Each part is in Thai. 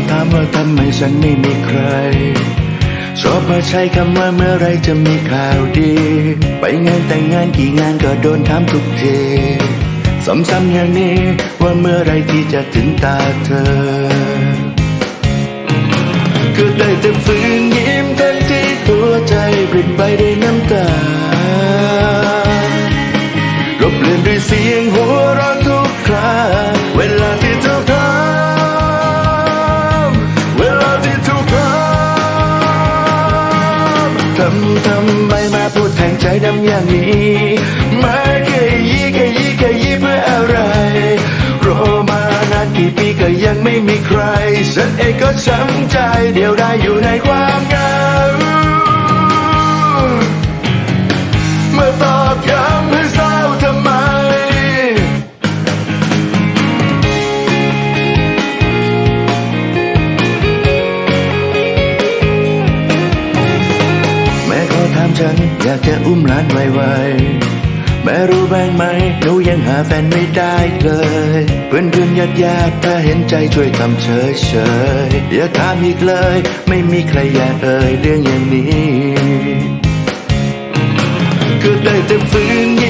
าถามว่าทำไมฉันไม่มีใคร ชอบมาใช้คำว่าเมื่อไรจะมีข่าวดี ไปงานแต่งงานกี่งานก็โดนถามทุกทีซ้ำๆอย่างนี้ว่าเมื่อไรที่จะถึงตาเธอ ก็ได้แต่ฝืนยิ้มทั้งที่ตัวใจปรินไปด้วยน้ำตารบเลือนด้วยสี ทำทำไมมาพูดแทงใจดำอย่างนี้มาแค่ยี่แค่ยี่แค่ยี่เพื่ออะไร รอมานานกี่ปีก็ยังไม่มีใคร ฉันเองก็ช้ำใจเดียวได้อยู่ในความเหงาเมื่อตอบย ฉันอยากจะอุ้มหลานไวๆแม่รู้บ้างไหมหนูยังหาแฟนไม่ได้เลย เพื่อนเพื่อนญาติญาติถ้าเห็นใจช่วยทำเฉยเฉยอย่าถามอีกเลย ไม่มีใครอยากเอ่ยเรื่องอย่างนี้ ก็ได้แต่ฝืนยิ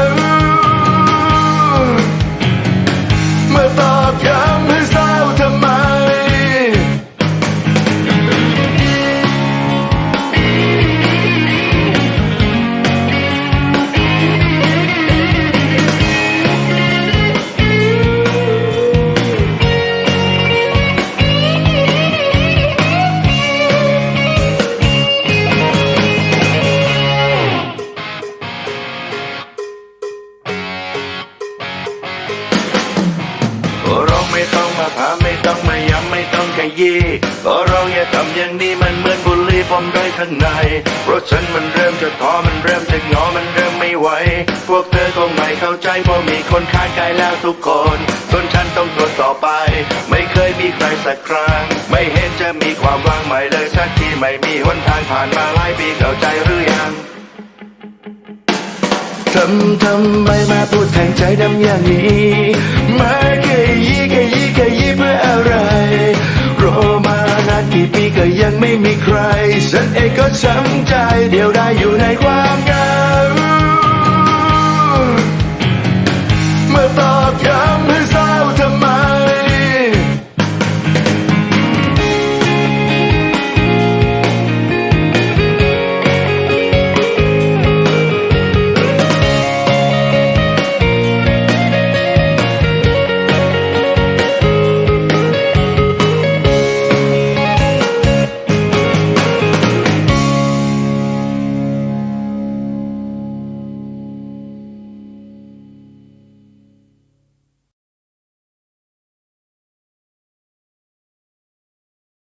ต้องขยี้เราอย่าทำอย่างนี้มันเหมือนบุหรี่ผมด้อยข้างใน เพราะฉันมันเริ่มจะท้อมันเริ่มจะงอมันเริ่มไม่ไหว พวกเธอคงไม่เข้าใจเพราะมีคนข้างกายแล้วทุกคนส่วนฉันต้องทนต่อไป ไม่เคยมีใครสักครั้ง ไม่เห็นจะมีความหวังใหม่เลยสักทีไม่มีหนทางผ่านมาหลายปีเข้าใจหรือยังทำทำไมมาพูดแทงใจดำอย่างนี้ ไม่มีใคร ฉันเองก็ช้ำใจ เดียวได้อยู่ในความเหงา